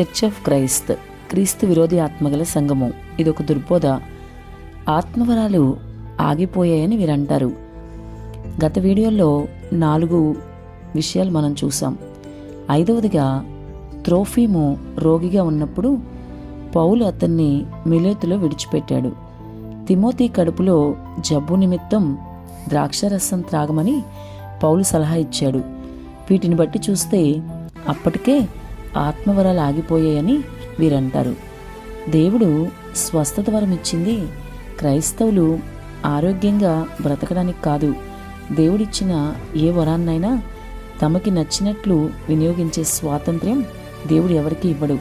Church of Christ క్రీస్తు విరోధి ఆత్మగల సంఘము. ఇదొక దుర్బోధ. ఆత్మవరాలు ఆగిపోయాయని వీరంటారు. గత వీడియోలో నాలుగు విషయాలు మనం చూసాం. ఐదవదిగా త్రోఫీము రోగిగా ఉన్నప్పుడు పౌలు అతన్ని మిలేతులో విడిచిపెట్టాడు. తిమోతి కడుపులో జబ్బు నిమిత్తం ద్రాక్షరసం త్రాగమని పౌలు సలహా ఇచ్చాడు. వీటిని బట్టి చూస్తే అప్పటికే ఆత్మవరాలు ఆగిపోయాయని వీరంటారు. దేవుడు స్వస్థత వరం ఇచ్చింది క్రైస్తవులు ఆరోగ్యంగా బ్రతకడానికి కాదు. దేవుడిచ్చిన ఏ వరాన్నైనా తమకి నచ్చినట్లు వినియోగించే స్వాతంత్ర్యం దేవుడు ఎవరికి ఇవ్వడు.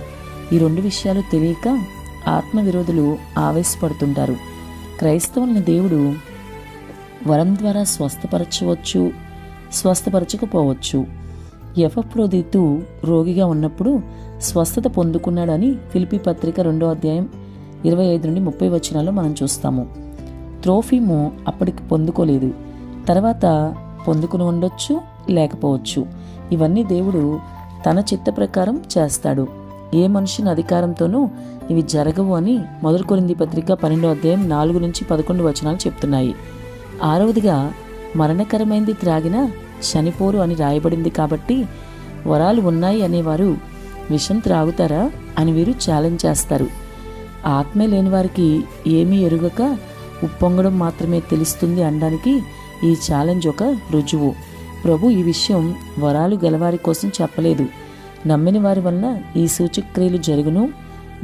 ఈ రెండు విషయాలు తెలియక ఆత్మ విరోధులు ఆవేశపడుతుంటారు. క్రైస్తవులను దేవుడు వరం ద్వారా స్వస్థపరచవచ్చు స్వస్థపరచకపోవచ్చు. ఎఫప్రోదితు రోగిగా ఉన్నప్పుడు స్వస్థత పొందుకున్నాడని ఫిలిపి పత్రిక రెండో అధ్యాయం ఇరవై ఐదు నుండి ముప్పై వచనాల్లో మనం చూస్తాము. త్రోఫీము అప్పటికి పొందుకోలేదు. తర్వాత పొందుకుని ఉండొచ్చు లేకపోవచ్చు. ఇవన్నీ దేవుడు తన చిత్త ప్రకారం చేస్తాడు. ఏ మనిషిని అధికారంతోనూ ఇవి జరగవు అని మొదటి కొరింది పత్రిక పన్నెండో అధ్యాయం నాలుగు నుంచి పదకొండు వచనాలు చెప్తున్నాయి. ఆరవదిగా మరణకరమైంది త్రాగినా చనిపోరు అని రాయబడింది కాబట్టి వరాలు ఉన్నాయి అనేవారు విషం త్రాగుతారా? అని వీరు ఛాలెంజ్ చేస్తారు. ఆత్మే లేని వారికి ఏమీ ఎరుగక ఉప్పొంగడం మాత్రమే తెలుస్తుంది అనడానికి ఈ ఛాలెంజ్ ఒక రుజువు. ప్రభు ఈ విషయం వరాలు గలవారి కోసం చెప్పలేదు. నమ్మిన వారి వలన ఈ సూచక్రియలు జరుగును.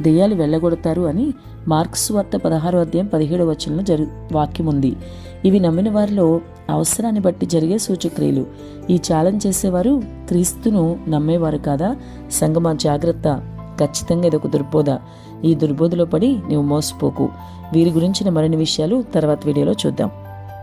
దెయ్యాలు వెళ్ళగొడతారు అని మార్క్స్ వార్త పదహారో అధ్యాయం పదిహేడు వచనంలో జరు వాక్యం ఉంది. ఇవి నమ్మిన వారిలో అవసరాన్ని బట్టి జరిగే సూచక్రియలు. ఈ ఛాలెంజ్ చేసేవారు క్రీస్తును నమ్మేవారు కాదా? సంగమా జాగ్రత్త. ఖచ్చితంగా ఇదొక దుర్బోధ. ఈ దుర్బోధలో పడి నీవు మోసపోకు. వీరి గురించిన మరిన్ని విషయాలు తర్వాత వీడియోలో చూద్దాం.